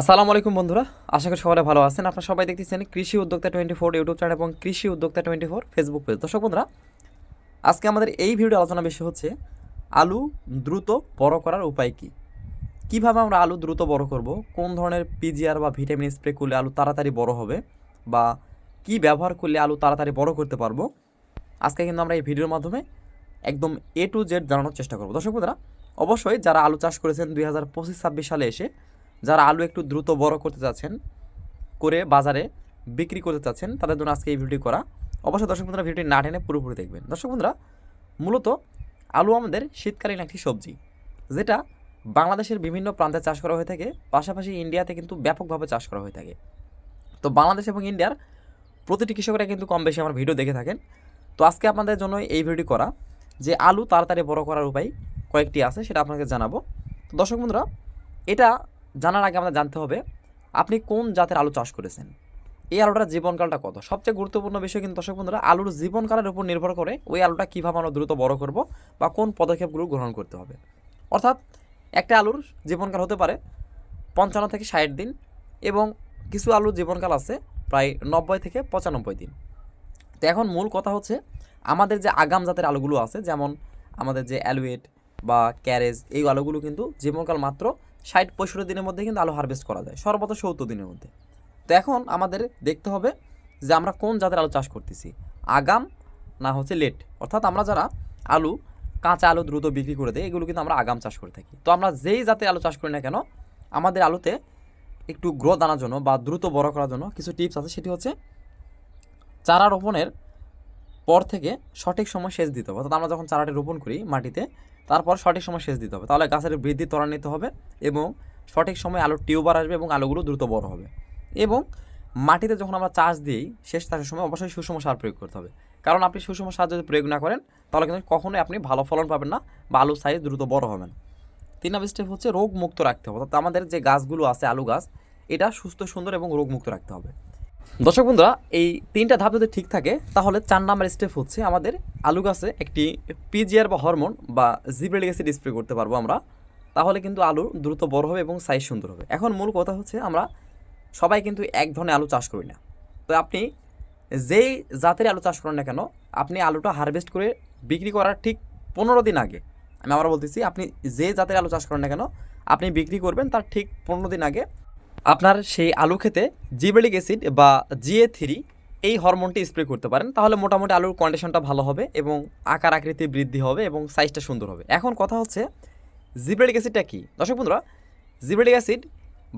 আসসালামু আলাইকুম বন্ধুরা, আশা করি সবাই ভালো আছেন। আপনারা সবাই দেখতেছেন কৃষি উদ্যোক্তা টোয়েন্টি ফোর ইউটিউব চ্যানেল এবং কৃষি উদ্যোক্তা টোয়েন্টি ফোর ফেসবুক পেজ। দর্শক বন্ধুরা, আজকে আমাদের এই ভিডিও আলোচনা বিষয় হচ্ছে, আলু দ্রুত বড় করার উপায় কী? কীভাবে আমরা আলু দ্রুত বড় করব? কোন ধরনের পিজিআর বা ভিটামিন স্প্রে করলে আলু তাড়াতাড়ি বড় হবে? বা কি ব্যবহার করলে আলু তাড়াতাড়ি বড় করতে পারব? আজকে কিন্তু আমরা এই ভিডিওর মাধ্যমে একদম এ টু জেড জানানোর চেষ্টা করব। দর্শক বন্ধুরা, অবশ্যই যারা আলু চাষ করেছেন দুই হাজার পঁচিশ ছাব্বিশ সালে এসে যারা আলু একটু দ্রুত বড় করতে চাচ্ছেন, করে বাজারে বিক্রি করতে চাচ্ছেন, তাদের জন্য আজকে এই ভিডিও করা। অবশ্যই দর্শক বন্ধুরা ভিডিওটি না টেনে পুরোপুরি দেখবেন। দর্শক বন্ধুরা, মূলত আলু আমাদের শীতকালীন একটি সবজি, যেটা বাংলাদেশের বিভিন্ন প্রান্তে চাষ করা হয়ে থাকে। পাশাপাশি ইন্ডিয়াতে কিন্তু ব্যাপকভাবে চাষ করা হয়ে থাকে। তো বাংলাদেশ এবং ইন্ডিয়ার প্রতিটি কৃষকরা কিন্তু কম বেশি আমার ভিডিও দেখে থাকেন। তো আজকে আপনাদের জন্য এই ভিডিওটি করা, যে আলু তাড়াতাড়ি বড় করার উপায় কয়েকটি আছে, সেটা আপনাকে জানাব। তো দর্শক বন্ধুরা, এটা জানার আগে আমাদের জানতে হবে, আপনি কোন জাতের আলু চাষ করেছেন? এই আলুটার জীবনকালটা কত? সবচেয়ে গুরুত্বপূর্ণ বিষয় কিন্তু দর্শক বন্ধুরা, আলুর জীবনকালের উপর নির্ভর করে ওই আলুটা কীভাবে আমরা দ্রুত বড় করব বা কোন পদক্ষেপগুলো গ্রহণ করতে হবে। অর্থাৎ একটা আলুর জীবনকাল হতে পারে পঞ্চান্ন থেকে ষাট দিন এবং কিছু আলুর জীবনকাল আছে প্রায় নব্বই থেকে পঁচানব্বই দিন। তো এখন মূল কথা হচ্ছে, আমাদের যে আগাম জাতের আলুগুলো আছে, যেমন আমাদের যে অ্যালুয়েট বা ক্যারেজ, এই আলুগুলো কিন্তু জীবনকাল মাত্র ষাট পঁয়ষট্টি দিনের মধ্যে কিন্তু আলু হারভেস্ট করা যায় সর্বত সত্তর দিনের মধ্যে। তো এখন আমাদের দেখতে হবে যে আমরা কোন জাতের আলু চাষ করতেছি, আগাম না হচ্ছে লেট। অর্থাৎ আমরা যারা আলু, কাঁচা আলু দ্রুত বিক্রি করে দেয় এগুলো কিন্তু আমরা আগাম চাষ করে থাকি। তো আমরা যেই জাতের আলু চাষ করি না কেন, আমাদের আলুতে একটু গ্রোথ আনার জন্য বা দ্রুত বড় করার জন্য কিছু টিপস আছে, সেটি হচ্ছে চারা রোপণের পর থেকে সঠিক সময় সেচ দিতে হবে। অর্থাৎ আমরা যখন চারাটি রোপণ করি মাটিতে, তারপর সঠিক সময় সেচ দিতে হবে। তাহলে গাছের বৃদ্ধি ত্বরান্বিত হবে এবং সঠিক সময় আলুর টিউবার আসবে এবং আলুগুলো দ্রুত বড় হবে। এবং মাটিতে যখন আমরা চাষ দিই শেষ চাষের সময় অবশ্যই সুষম সার প্রয়োগ করতে হবে। কারণ আপনি সুষম সার যদি প্রয়োগ না করেন, তাহলে কিন্তু কখনোই আপনি ভালো ফলন পাবেন না বা আলুর সাইজ দ্রুত বড় হবেন তিন নম্বর স্টেপ হচ্ছে রোগ মুক্ত রাখতে হবে। অর্থাৎ আমাদের যে গাছগুলো আছে, আলু গাছ, এটা সুস্থ, সুন্দর এবং রোগমুক্ত রাখতে হবে। দর্শক বন্ধুরা, এই তিনটা ধাপ যদি ঠিক থাকে, তাহলে চার নাম্বার স্টেপ হচ্ছে আমাদের আলু গাছে একটি পিজিআর বা হরমোন বা জিব্রেলিক অ্যাসিড স্প্রে করতে পারব আমরা। তাহলে কিন্তু আলু দ্রুত বড় হবে এবং সাইজ সুন্দর হবে। এখন মূল কথা হচ্ছে আমরা সবাই কিন্তু এক ধরনের আলু চাষ করি না। তো আপনি যেই জাতের আলু চাষ করেন না কেন, আপনি আলুটা হারভেস্ট করে বিক্রি করার ঠিক পনেরো দিন আগে, আমি আবার বলতেছি, আপনি যে জাতের আলু চাষ করেন না কেন, আপনি বিক্রি করবেন তার ঠিক পনেরো দিন আগে আপনার সেই আলু খেতে জিবেলিক অ্যাসিড বা জিএ থ্রি এই হরমোনটি স্প্রে করতে পারেন, তাহলে মোটামুটি আলুর কন্ডিশনটা ভালো হবে এবং আকার আকৃতি বৃদ্ধি হবে এবং সাইজটা সুন্দর হবে। এখন কথা হচ্ছে জিবেলিক অ্যাসিডটা কী? দর্শক বন্ধুরা জিবেলিক অ্যাসিড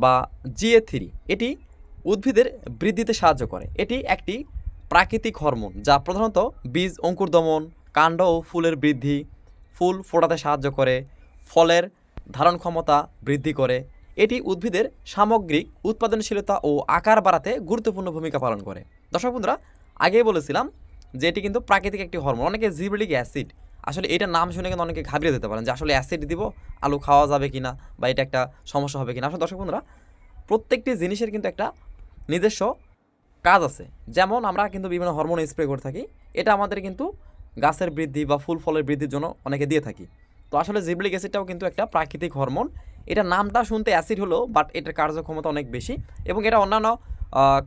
বা জিএ থ্রি এটি উদ্ভিদের বৃদ্ধিতে সাহায্য করে। এটি একটি প্রাকৃতিক হরমোন যা প্রধানত বীজ, অঙ্কুর দমন, কাণ্ড ও ফুলের বৃদ্ধি, ফুল ফোটাতে সাহায্য করে, ফলের ধারণ ক্ষমতা বৃদ্ধি করে এটি উদ্ভিদের সামগ্রিক উৎপাদনশীলতা ও আকার বাড়াতে গুরুত্বপূর্ণ ভূমিকা পালন করে। দর্শক বন্ধুরা, আগেই বলেছিলাম যে এটি কিন্তু প্রাকৃতিক একটি হরমোন। অনেকে জিবলিক অ্যাসিড, আসলে এটা নাম শুনে কিন্তু অনেকে ঘাবড়িয়ে যেতে পারেন যে আসলে অ্যাসিড দিব, আলু খাওয়া যাবে কি না বা এটা একটা সমস্যা হবে কিনা। আসলে দর্শক বন্ধুরা, প্রত্যেকটি জিনিসের কিন্তু একটা নিজস্ব কাজ আছে। যেমন আমরা কিন্তু বিভিন্ন হরমোন স্প্রে করে থাকি, এটা আমাদের কিন্তু গাছের বৃদ্ধি বা ফুল ফলের বৃদ্ধির জন্য অনেকে দিয়ে থাকি। তো আসলে জিবলিক অ্যাসিডটাও কিন্তু একটা প্রাকৃতিক হরমোন। এটা নামটা শুনতে অ্যাসিড হলো বাট এটার কার্যক্ষমতা অনেক বেশি এবং এটা অন্যান্য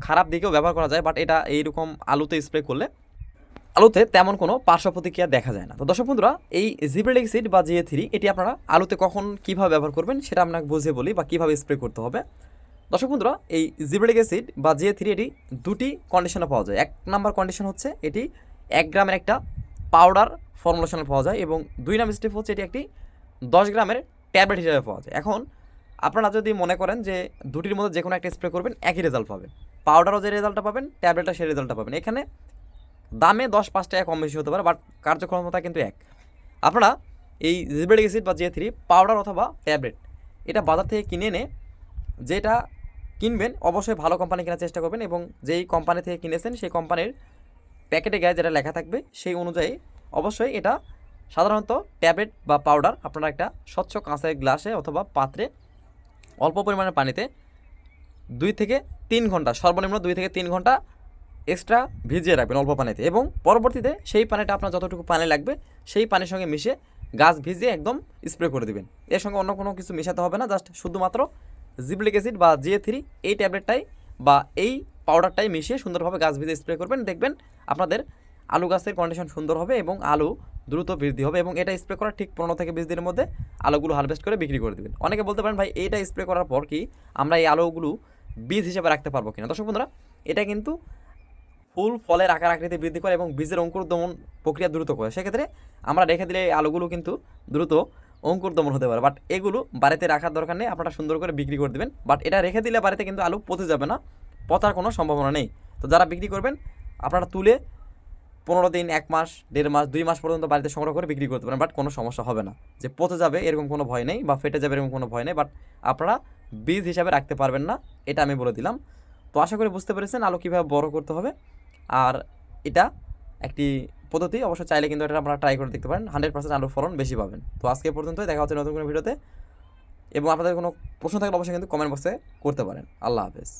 খারাপ দিকেও ব্যবহার করা যায় বাট এটা এইরকম আলুতে স্প্রে করলে আলুতে তেমন কোনো পার্শ্ব প্রতিক্রিয়া দেখা যায় না। তো দর্শক বন্ধুরা, এই জিব্রেলিক অ্যাসিড বা জিএ থ্রি এটি আপনারা আলুতে কখন কীভাবে ব্যবহার করবেন সেটা আপনাকে বুঝে বলি বা কীভাবে স্প্রে করতে হবে। দর্শক বন্ধুরা, এই জিব্রেলিক অ্যাসিড বা জিএ থ্রি এটি দুটি কন্ডিশনে পাওয়া যায়। এক নাম্বার কন্ডিশন হচ্ছে এটি এক গ্রামের একটা পাউডার ফর্মুলেশনে পাওয়া যায় এবং দুই নাম্বার স্টেপ হচ্ছে এটি একটি দশ গ্রামের ট্যাবলেট হিসাবে পাওয়া যায়। এখন আপনারা যদি মনে করেন যে দুটির মধ্যে যে কোনো একটা স্প্রে করবেন, একই রেজাল্ট পাবেন। পাউডারও যে রেজাল্টটা পাবেন ট্যাবলেটটা সেই রেজাল্টটা পাবেন। এখানে দামে দশ পাঁচ টাকা কম বেশি হতে পারে বাট কার্যক্ষমতা কিন্তু এক। আপনারা এই জিবেলিক অ্যাসিড বা জে থ্রি পাউডার অথবা ট্যাবলেট এটা বাজার থেকে কিনে এনে যেটা কিনবেন, অবশ্যই ভালো কোম্পানি কেনার চেষ্টা করবেন এবং যেই কোম্পানি থেকে কিনেছেন, সেই কোম্পানির প্যাকেটে গায়ে যেটা লেখা থাকবে, সেই অনুযায়ী অবশ্যই এটা সাধারণত ট্যাবলেট বা পাউডার আপনারা একটা স্বচ্ছ কাঁচের গ্লাসে অথবা পাত্রে অল্প পরিমাণে পানিতে দুই থেকে তিন ঘণ্টা, সর্বনিম্ন দুই থেকে তিন ঘণ্টা এক্সট্রা ভিজিয়ে রাখবেন অল্প পানিতে এবং পরবর্তীতে সেই পানিটা আপনার যতটুকু পানি লাগবে সেই পানির সঙ্গে মিশে গাছ ভিজিয়ে একদম স্প্রে করে দিবেন। এর সঙ্গে অন্য কোনো কিছু মেশাতে হবে না জাস্ট শুধুমাত্র জিবলিক অ্যাসিড বা জিএ থ্রি এই ট্যাবলেটটাই বা এই পাউডারটাই মিশিয়ে সুন্দরভাবে গাছ ভিজে স্প্রে করবেন। দেখবেন আপনাদের আলু গাছের কন্ডিশন সুন্দর হবে এবং আলু দ্রুত বৃদ্ধি হবে এবং এটা স্প্রে করার ঠিক পনেরো থেকে বিশ দিনের মধ্যে আলুগুলো হারভেস্ট করে বিক্রি করে দেবেন। অনেকে বলতে পারেন, ভাই, এটা স্প্রে করার পর কি আমরা এই আলুগুলো বীজ হিসেবে রাখতে পারব কিনা? দর্শক বন্ধুরা, এটা কিন্তু ফুল ফলের আকার আকৃতি বৃদ্ধি করে এবং বীজের অঙ্কুর দমন প্রক্রিয়া দ্রুত করে। সেক্ষেত্রে আমরা রেখে দিলে এই আলুগুলো কিন্তু দ্রুত অঙ্কুর দমন হতে পারে। বাট এগুলো বাড়িতে রাখার দরকার নেই, আপনারা সুন্দর করে বিক্রি করে দেবেন। বাট এটা রেখে দিলে বাড়িতে কিন্তু আলু পচে যাবে না, পচার কোনো সম্ভাবনা নেই। তো যারা বিক্রি করবেন, আপনারা তুলে পনেরো দিন, এক মাস, দেড় মাস, দুই মাস পর্যন্ত বাড়িতে সংগ্রহ করে বিক্রি করতে পারেন বাট কোনো সমস্যা হবে না। যে পচে যাবে এরকম কোনো ভয় নেই বা ফেটে যাবে এরকম কোনো ভয় নেই বাট আপনারা বীজ হিসাবে রাখতে পারবেন না, এটা আমি বলে দিলাম। তো আশা করি বুঝতে পেরেছেন আলু কীভাবে বড় করতে হবে। আর এটা একটি পদ্ধতি, অবশ্য চাইলে কিন্তু এটা আপনারা ট্রাই করে দেখতে পারেন হান্ড্রেড পার্সেন্ট আলুর ফলন বেশি পাবেন। তো আজকে পর্যন্তই, দেখা হচ্ছে নতুন কোনো ভিডিওতে। এবং আপনাদের কোনো প্রশ্ন থাকলে অবশ্যই কিন্তু কমেন্ট বক্সে করতে পারেন। আল্লাহ হাফেজ।